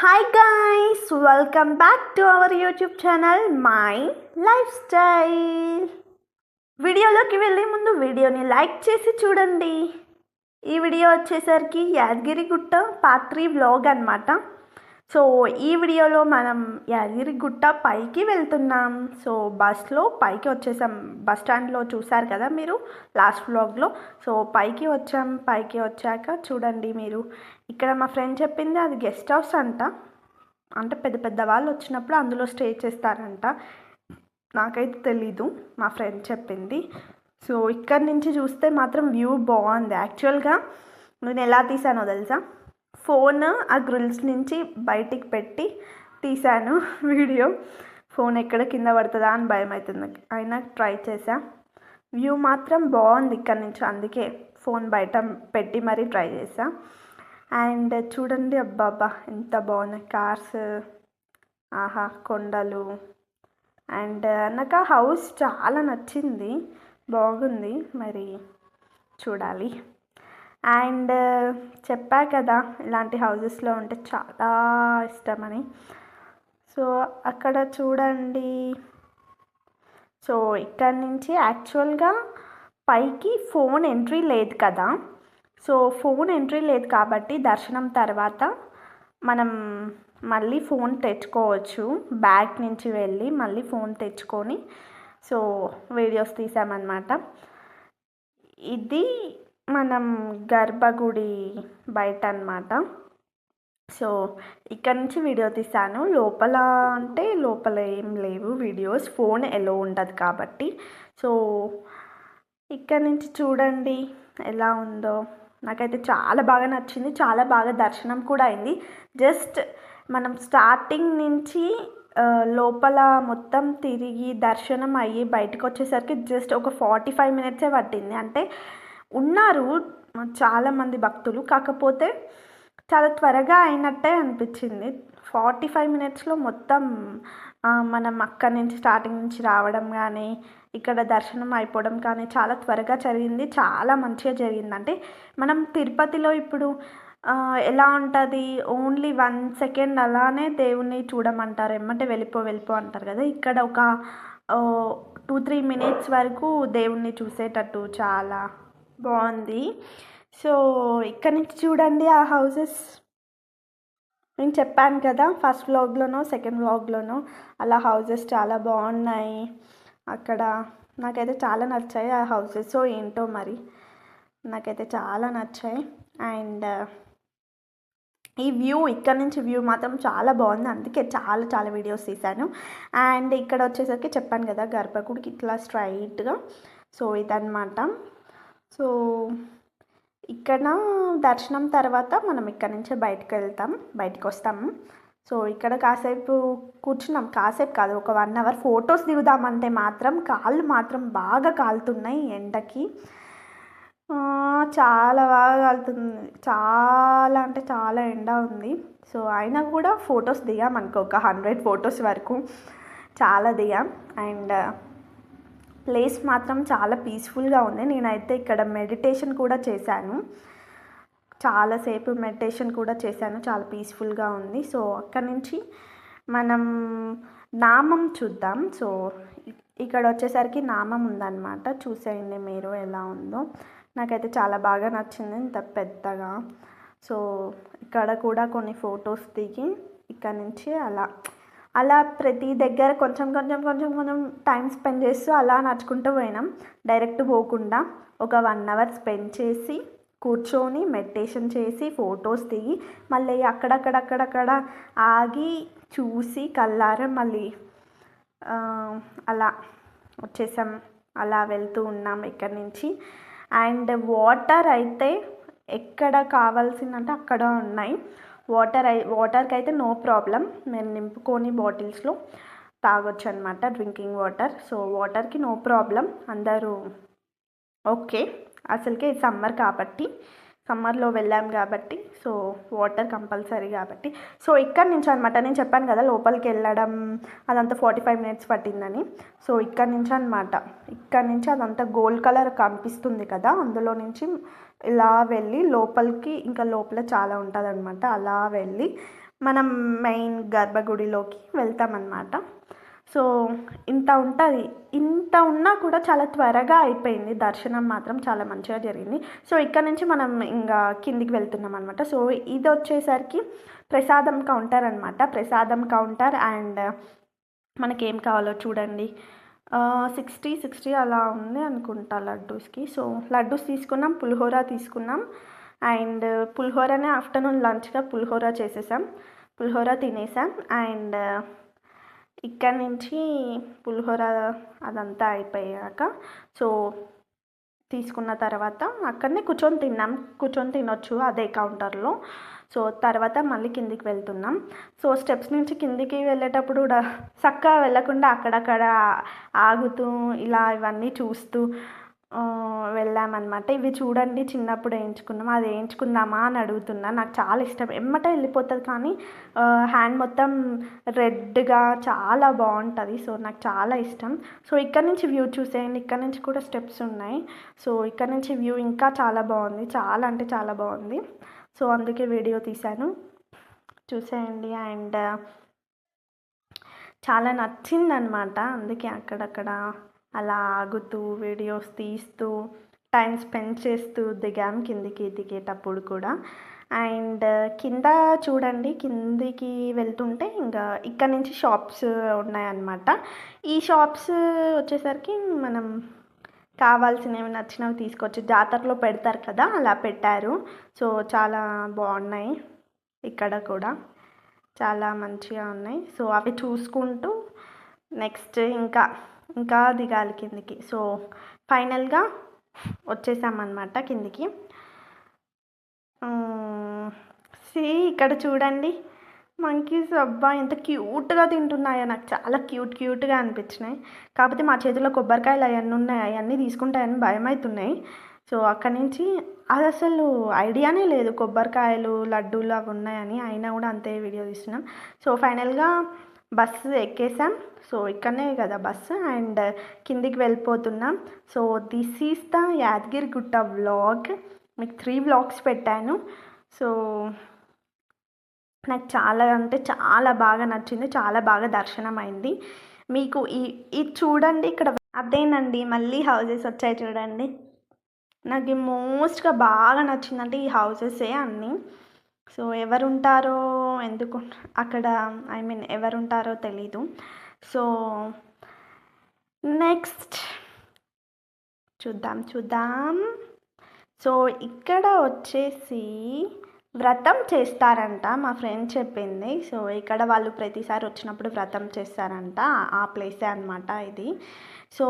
Hi guys welcome back to our YouTube channel my lifestyle వీడియోలోకి వెళ్ళే ముందు వీడియోని లైక్ చేసి చూడండి. ఈ వీడియో వచ్చేసరికి యాదగిరిగుట్ట పాత్రి త్రీ వ్లాగ్ అనమాట సో ఈ వీడియోలో మనం యాదగిరిగుట్ట పైకి వెళ్తున్నాం. సో బస్లో పైకి వచ్చేసాం. బస్ స్టాండ్లో చూసారు కదా మీరు? లాస్ట్ వ్లాగ్లో. సో పైకి వచ్చాం. పైకి వచ్చాక చూడండి మీరు. ఇక్కడ మా ఫ్రెండ్ చెప్పింది అది గెస్ట్ హౌస్ అంట. అంటే పెద్ద పెద్ద వాళ్ళు వచ్చినప్పుడు అందులో స్టే చేస్తారంట. నాకైతే తెలీదు. మా ఫ్రెండ్ చెప్పింది. సో ఇక్కడ నుంచి చూస్తే మాత్రం వ్యూ బాగుంది. యాక్చువల్గా నేను ఎలా తీసానో తెలుసా? ఫోన్ ఆ గ్రిల్స్ నుంచి బయటికి పెట్టి తీశాను వీడియో. ఫోన్ ఎక్కడ కింద పడుతుందా అని భయం అవుతుంది. అయినా ట్రై చేశా. వ్యూ మాత్రం బాగుంది ఇక్కడ నుంచి. అందుకే ఫోన్ బయట పెట్టి మరీ ట్రై చేశా. అండ్ చూడండి అబ్బాబ్బా ఎంత బాగుంది కార్స్. ఆహా కొండలు. అండ్ నాకు ఆ హౌస్ చాలా నచ్చింది. బాగుంది. మరి చూడాలి. అండ్ చెప్పా కదా ఇలాంటి హౌజెస్లో ఉంటే చాలా ఇష్టమని. సో అక్కడ చూడండి. సో ఇక్కడ నుంచి యాక్చువల్గా పైకి ఫోన్ ఎంట్రీ లేదు కదా. సో ఫోన్ ఎంట్రీ లేదు కాబట్టి దర్శనం తర్వాత మనం మళ్ళీ ఫోన్ తెచ్చుకోవచ్చు. బ్యాగ్ నుంచి వెళ్ళి మళ్ళీ ఫోన్ తెచ్చుకొని. సో వీడియోస్ తీసామన్నమాట. ఇది మనం గర్భగుడి బయట అనమాట సో ఇక్కడ నుంచి వీడియో తీసాను. లోపల అంటే లోపల ఏం లేవు వీడియోస్. ఫోన్ ఎలో ఉండదు కాబట్టి. సో ఇక్కడ నుంచి చూడండి ఎలా ఉందో. నాకైతే చాలా బాగా నచ్చింది. చాలా బాగా దర్శనం కూడా అయింది. జస్ట్ మనం స్టార్టింగ్ నుంచి లోపల మొత్తం తిరిగి దర్శనం అయ్యి బయటకు వచ్చేసరికి జస్ట్ ఒక ఫార్టీ ఫైవ్ మినిట్సే పట్టింది. అంటే ఉన్నారు చాలామంది భక్తులు. కాకపోతే చాలా త్వరగా అయినట్టే అనిపించింది. ఫార్టీ ఫైవ్ మినిట్స్లో మొత్తం మనం అక్కడి నుంచి స్టార్టింగ్ నుంచి రావడం కానీ ఇక్కడ దర్శనం అయిపోవడం కానీ చాలా త్వరగా జరిగింది. చాలా మంచిగా జరిగింది. అంటే మనం తిరుపతిలో ఇప్పుడు ఎలా ఉంటుంది? ఓన్లీ వన్ సెకండ్ అలానే దేవుణ్ణి చూడమంటారు. ఎమ్మటే వెళ్ళిపో వెళ్ళిపో అంటారు కదా. ఇక్కడ ఒక టూ త్రీ మినిట్స్ వరకు దేవుణ్ణి చూసేటట్టు చాలా బాగుంది. సో ఇక్కడ నుంచి చూడండి ఆ హౌసెస్. నేను చెప్పాను కదా ఫస్ట్ వ్లాగ్లోనో సెకండ్ వ్లాగ్లోనో అలా హౌసెస్ చాలా బాగున్నాయి. అక్కడ నాకైతే చాలా నచ్చాయి ఆ హౌసెస్. సో ఏంటో మరి? నాకైతే చాలా నచ్చాయి. అండ్ ఈ వ్యూ ఇక్కడ నుంచి వ్యూ మాత్రం చాలా బాగుంది. అందుకే చాలా చాలా వీడియోస్ తీశాను. అండ్ ఇక్కడ వచ్చేసరికి చెప్పాను కదా గర్భగుడికి ఇట్లా స్ట్రైట్గా. సో ఇదనమాట సో ఇక్కడ దర్శనం తర్వాత మనం ఇక్కడ నుంచి బయటకు వెళ్తాం బయటకు వస్తాము సో ఇక్కడ కాసేపు కూర్చున్నాం. కాసేపు కాదు ఒక వన్ అవర్ ఫొటోస్ దిగుదామంటే మాత్రం కాళ్ళు మాత్రం బాగా కాలుతున్నాయి ఎండకి. చాలా బాగా కాలుతుంది. చాలా అంటే చాలా ఎండ ఉంది. సో అయినా కూడా ఫొటోస్ దిగాం అనుకో ఒక హండ్రెడ్ ఫొటోస్ వరకు. చాలా దిగాం. అండ్ ప్లేస్ మాత్రం చాలా పీస్ఫుల్గా ఉంది. నేనైతే ఇక్కడ మెడిటేషన్ కూడా చేశాను. చాలాసేపు మెడిటేషన్ కూడా చేశాను. చాలా పీస్ఫుల్గా ఉంది. సో అక్కడి నుంచి మనం నామం చూద్దాం. సో ఇక్కడ వచ్చేసరికి నామం ఉందన్నమాట. చూసేయండి మీరు ఎలా ఉందో. నాకైతే చాలా బాగా నచ్చింది. ఇంత పెద్దగా. సో ఇక్కడ కూడా కొన్ని ఫొటోస్ దిగి ఇక్కడ నుంచి అలా అలా ప్రతి దగ్గర కొంచెం కొంచెం కొంచెం కొంచెం టైం స్పెండ్ చేస్తూ అలా నడుచుకుంటూ పోయినాం. డైరెక్ట్ పోకుండా ఒక వన్ అవర్ స్పెండ్ చేసి కూర్చొని మెడిటేషన్ చేసి ఫొటోస్ దిగి మళ్ళీ అక్కడక్కడక్కడక్కడ ఆగి చూసి కల్లారం మళ్ళీ అలా వచ్చేసాం. అలా వెళ్తూ ఉన్నాం ఇక్కడి నుంచి. అండ్ వాటర్ అయితే ఎక్కడ కావాల్సిందంటే అక్కడ ఉన్నాయి. వాటర్ అయి వాటర్కి అయితే నో ప్రాబ్లం. మేము నింపుకొని బాటిల్స్లో తాగొచ్చు అనమాట డ్రింకింగ్ వాటర్. సో వాటర్కి నో ప్రాబ్లం. అందరూ ఓకే. అసలుకే సమ్మర్ కాబట్టి సమ్మర్లో వెళ్ళాం కాబట్టి సో వాటర్ కంపల్సరీ కాబట్టి. సో ఇక్కడ నుంచి అనమాట నేను చెప్పాను కదా లోపలికి వెళ్ళడం అదంతా ఫార్టీ ఫైవ్ మినిట్స్ పట్టిందని. సో ఇక్కడ నుంచి అనమాట ఇక్కడ నుంచి అదంతా గోల్డ్ కలర్ కనిపిస్తుంది కదా అందులో నుంచి ఇలా వెళ్ళి లోపలికి ఇంకా లోపల చాలా ఉంటుంది అలా వెళ్ళి మనం మెయిన్ గర్భగుడిలోకి వెళ్తామన్నమాట. సో ఇంత ఉంటుంది. ఇంత ఉన్నా కూడా చాలా త్వరగా అయిపోయింది. దర్శనం మాత్రం చాలా మంచిగా జరిగింది. సో ఇక్కడ నుంచి మనం ఇంకా కిందికి వెళ్తున్నాం అనమాట సో ఇది వచ్చేసరికి ప్రసాదం కౌంటర్ అనమాట ప్రసాదం కౌంటర్ అండ్ మనకేం కావాలో చూడండి. సిక్స్టీ సిక్స్టీ అలా ఉంది అనుకుంటా లడ్డూస్కి. సో లడ్డూస్ తీసుకున్నాం పులిహోర తీసుకున్నాం. అండ్ పులిహోరనే ఆఫ్టర్నూన్ లంచ్గా పులిహోర చేసేసాం. పులిహోర తినేసాం. అండ్ ఇక్కడ నుంచి పులిహోర అదంతా అయిపోయాక సో తీసుకున్న తర్వాత అక్కడనే కూర్చొని తిన్నాం. కూర్చొని తినొచ్చు అదే కౌంటర్లో. సో తర్వాత మళ్ళీ కిందికి వెళ్తున్నాం. సో స్టెప్స్ నుంచి కిందికి వెళ్ళేటప్పుడు కూడా చక్కగా వెళ్ళకుండా అక్కడక్కడ ఆగుతూ ఇలా ఇవన్నీ చూస్తూ వెళ్ళామన్నమాట. ఇవి చూడండి చిన్నప్పుడు వేయించుకున్నాం అది వేయించుకుందామా అని అడుగుతున్నా. నాకు చాలా ఇష్టం. ఎమ్మట వెళ్ళిపోతుంది కానీ హ్యాండ్ మొత్తం రెడ్గా చాలా బాగుంటుంది. సో నాకు చాలా ఇష్టం. సో ఇక్కడ నుంచి వ్యూ చూసేయండి. ఇక్కడ నుంచి కూడా స్టెప్స్ ఉన్నాయి. సో ఇక్కడ నుంచి వ్యూ ఇంకా చాలా బాగుంది. చాలా అంటే చాలా బాగుంది. సో అందుకే వీడియో తీశాను. చూసేయండి. అండ్ చాలా నచ్చిందనమాట అందుకే అక్కడక్కడ అలా ఆగుతూ వీడియోస్ తీస్తూ టైం స్పెండ్ చేస్తూ దిగాం కిందికి దిగేటప్పుడు కూడా. అండ్ కింద చూడండి కిందికి వెళ్తుంటే ఇంకా ఇక్కడ నుంచి షాప్స్ ఉన్నాయన్నమాట. ఈ షాప్స్ వచ్చేసరికి మనం కావాల్సినవి నచ్చినవి తీసుకొచ్చి జాతరలో పెడతారు కదా అలా పెట్టారు. సో చాలా బాగున్నాయి ఇక్కడ కూడా. చాలా మంచిగా ఉన్నాయి. సో అవి చూసుకుంటూ నెక్స్ట్ ఇంకా ఇంకా దిగాలి కిందికి. సో ఫైనల్గా వచ్చేసామన్నమాట కిందికి. సి ఇక్కడ చూడండి. మంకీస్ అబ్బా ఎంత క్యూట్గా తింటున్నాయో. నాకు చాలా క్యూట్ క్యూట్గా అనిపించినాయి. కాకపోతే మా చేతిలో కొబ్బరికాయలు అవన్నీ ఉన్నాయి. అవన్నీ తీసుకుంటాయని భయం అవుతున్నాయి సో అక్కడి నుంచి అది అసలు ఐడియానే లేదు. కొబ్బరికాయలు లడ్డూలు అవి ఉన్నాయని. అయినా కూడా అంతే వీడియో తీస్తున్నాం. సో ఫైనల్గా బస్సు ఎక్కేసాం. సో ఇక్కడనే కదా బస్సు. అండ్ కిందికి వెళ్ళిపోతున్నాం. So this is the Yadagiri Gutta vlog మీకు త్రీ వ్లాగ్స్ పెట్టాను. సో నాకు చాలా అంటే చాలా బాగా నచ్చింది. చాలా బాగా దర్శనం అయింది మీకు ఈ ఇది చూడండి ఇక్కడ. అదేనండి మళ్ళీ హౌసెస్ వచ్చాయి చూడండి. నాకు మోస్ట్గా బాగా నచ్చిందంటే ఈ హౌసెసే అన్నీ. సో ఎవరుంటారో ఎందుకు అక్కడ ఐ మీన్ ఎవరుంటారో తెలీదు. సో నెక్స్ట్ చూద్దాం చూద్దాం. సో ఇక్కడ వచ్చేసి వ్రతం చేస్తారంట మా ఫ్రెండ్ చెప్పింది. సో ఇక్కడ వాళ్ళు ప్రతిసారి వచ్చినప్పుడు వ్రతం చేస్తారంట ఆ ప్లేసే అనమాట ఇది. సో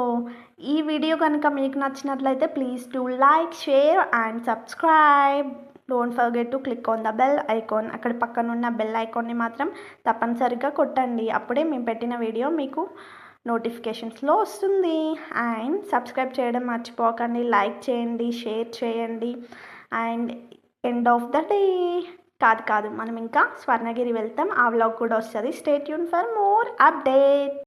ఈ వీడియో కనుక మీకు నచ్చినట్లయితే please do like share and subscribe don't forget to click on the bell icon అక్కడ పక్కన ఉన్న బెల్ ఐకాన్ని మాత్రం తప్పనిసరిగా కొట్టండి. అప్పుడే మేము పెట్టిన వీడియో మీకు నోటిఫికేషన్స్లో వస్తుంది. అండ్ సబ్స్క్రైబ్ చేయడం మర్చిపోకండి. లైక్ చేయండి షేర్ చేయండి. And end of the day కాదు కాదు. మనం ఇంకా స్వర్ణగిరి వెళ్తాం. ఆ వ్లాగ్ కూడా వస్తుంది. State Yoon for more update